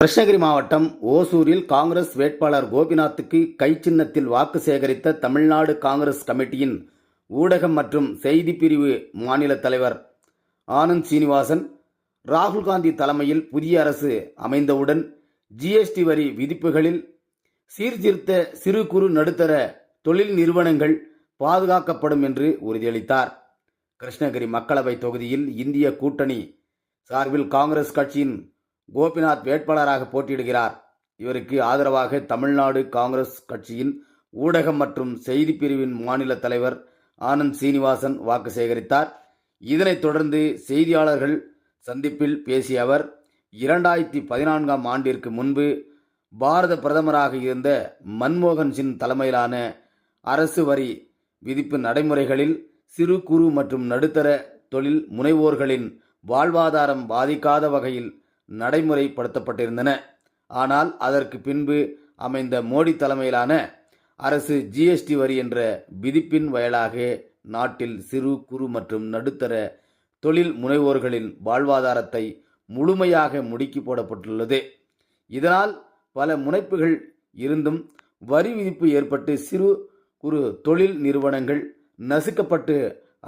கிருஷ்ணகிரி மாவட்டம் ஓசூரில் காங்கிரஸ் வேட்பாளர் கோபிநாத்துக்கு கைச்சின்னத்தில் வாக்கு சேகரித்த தமிழ்நாடு காங்கிரஸ் கமிட்டியின் ஊடகம் மற்றும் செய்தி பிரிவு மாநில தலைவர் ஆனந்த் சீனிவாசன் ராகுல் காந்தி தலைமையில் புதிய அரசு அமைந்தவுடன் ஜிஎஸ்டி வரி விதிப்புகளில் சீர்திருத்த சிறு குறு நடுத்தர தொழில் நிறுவனங்கள் பாதுகாக்கப்படும் என்று உறுதியளித்தார். கிருஷ்ணகிரி மக்களவை தொகுதியில் இந்திய கூட்டணி சார்பில் காங்கிரஸ் கட்சியின் கோபிநாத் வேட்பாளராக போட்டியிடுகிறார். இவருக்கு ஆதரவாக தமிழ்நாடு காங்கிரஸ் கட்சியின் ஊடகம் மற்றும் செய்தி பிரிவின் மாநில தலைவர் ஆனந்த் சீனிவாசன் வாக்கு சேகரித்தார். இதனைத் தொடர்ந்து செய்தியாளர்கள் சந்திப்பில் பேசிய அவர் இரண்டாயிரத்தி பதினான்காம் ஆண்டிற்கு முன்பு பாரத பிரதமராக இருந்த மன்மோகன் சிங் தலைமையிலான அரசு வரி விதிப்பு நடைமுறைகளில் சிறு குறு மற்றும் நடுத்தர தொழில் முனைவோர்களின் வாழ்வாதாரம் பாதிக்காத வகையில் நடைமுறைப்படுத்தப்பட்டிருந்தன. ஆனால் அதற்கு பின்பு அமைந்த மோடி தலைமையிலான அரசு ஜிஎஸ்டி வரி என்ற விதிப்பின் வயலாக நாட்டில் சிறு குறு மற்றும் நடுத்தர தொழில் முனைவோர்களின் வாழ்வாதாரத்தை முழுமையாக முடுக்கி போடப்பட்டுள்ளது. இதனால் பல முனைப்புகள் இருந்தும் வரி விதிப்பு ஏற்பட்டு சிறு குறு தொழில் நிறுவனங்கள் நசுக்கப்பட்டு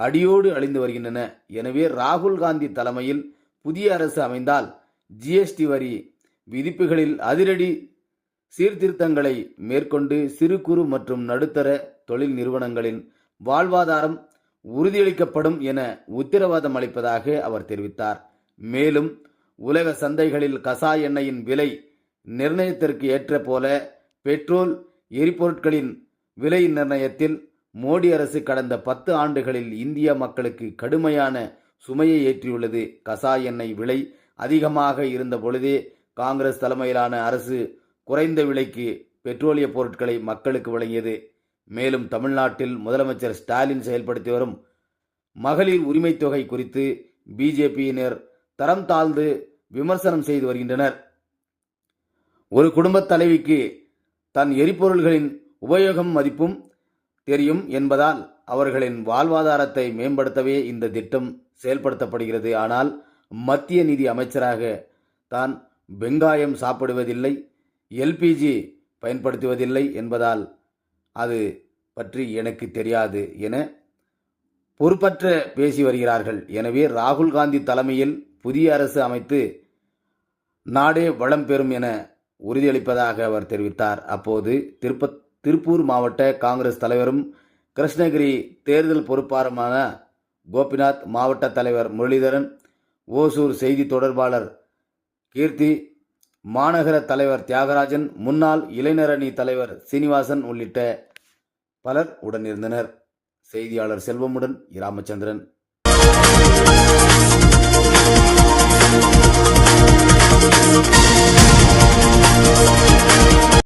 அடியோடு அழிந்து வருகின்றன. எனவே ராகுல் காந்தி தலைமையில் புதிய அரசு அமைந்தால் ஜிஎஸ்டி வரி விதிப்புகளில் அதிரடி சீர்திருத்தங்களை மேற்கொண்டு சிறு குறு மற்றும் நடுத்தர தொழில் நிறுவனங்களின் வாழ்வாதாரம் உறுதியளிக்கப்படும் என உத்தரவாதம் அளிப்பதாக அவர் தெரிவித்தார். மேலும் உலக சந்தைகளில் கசாய எண்ணெயின் விலை நிர்ணயத்திற்கு ஏற்ற போல பெட்ரோல் எரிபொருட்களின் விலை நிர்ணயத்தில் மோடி அரசு கடந்த பத்து ஆண்டுகளில் இந்திய மக்களுக்கு கடுமையான சுமையை ஏற்றியுள்ளது. கசாய எண்ணெய் விலை அதிகமாக இருந்த பொழுதே காங்கிரஸ் தலைமையிலான அரசு குறைந்த விலைக்கு பெட்ரோலிய பொருட்களை மக்களுக்கு வழங்கியது. மேலும் தமிழ்நாட்டில் முதலமைச்சர் ஸ்டாலின் செயல்படுத்தி வரும் மகளிர் உரிமைத் தொகை குறித்து பிஜேபியினர் தரம் தாழ்ந்து விமர்சனம் செய்து வருகின்றனர். ஒரு குடும்பத் தலைவிக்கு தன் எரிபொருள்களின் உபயோகம் மதிப்பும் தெரியும் என்பதால் அவர்களின் வாழ்வாதாரத்தை மேம்படுத்தவே இந்த திட்டம் செயல்படுத்தப்படுகிறது. ஆனால் மத்திய நிதி அமைச்சராக தான் வெங்காயம் சாப்பிடுவதில்லை எல்பிஜி பயன்படுத்துவதில்லை என்பதால் அது பற்றி எனக்கு தெரியாது என பொறுப்பற்ற பேசி வருகிறார்கள். எனவே ராகுல் காந்தி தலைமையில் புதிய அரசு அமைத்து நாடே வளம் பெறும் என உறுதியளிப்பதாக அவர் தெரிவித்தார். அப்போது திருப்ப திருப்பூர் மாவட்ட காங்கிரஸ் தலைவரும் கிருஷ்ணகிரி தேர்தல் பொறுப்பாளருமான கோபிநாத் மாவட்ட தலைவர் முரளிதரன் ஓசூர் செய்தி தொடர்பாளர் கீர்த்தி மாநகர தலைவர் தியாகராஜன் முன்னாள் இளைஞரணி தலைவர் சீனிவாசன் உள்ளிட்ட பலர் உடனிருந்தனர். செய்தியாளர் செல்வமுடன் இராமச்சந்திரன்.